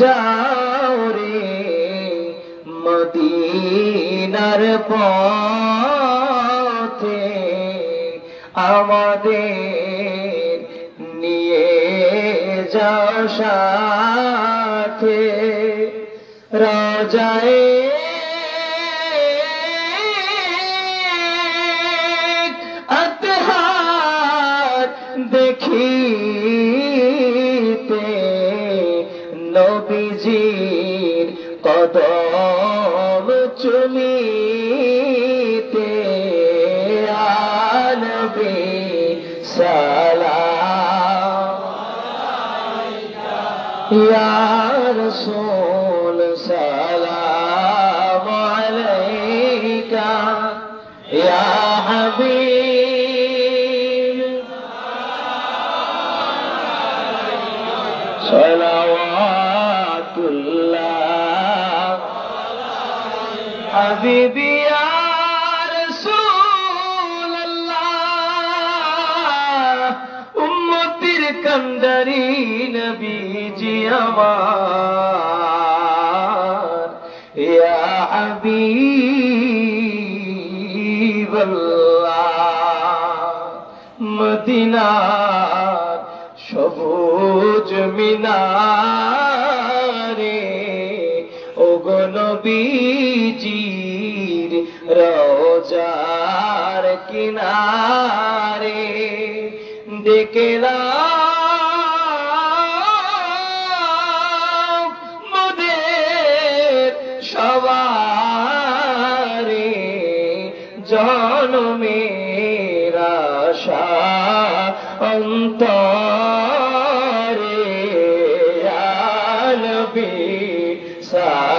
যাও রে মদিনার পথে আমাদের নিয়ে যাও সাথে। রাজায় আতহার নবীজির কদম চুমিতে আনবি সালাম। ইয়া রসূল সালাম আলাইকা। ইয়া হাবিব। ইয়া রাসূলুল্লাহ। উম্মতির কান্ডারি নবীজি মদিনার সবুজ মিনারে নবীজির রোজার কিনারে দেখলাম মোদের সবারে জনমের অন্তরে আলবি সালাম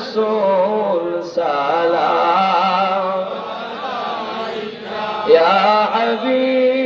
রাসূল সালাম ইয়া হাবিব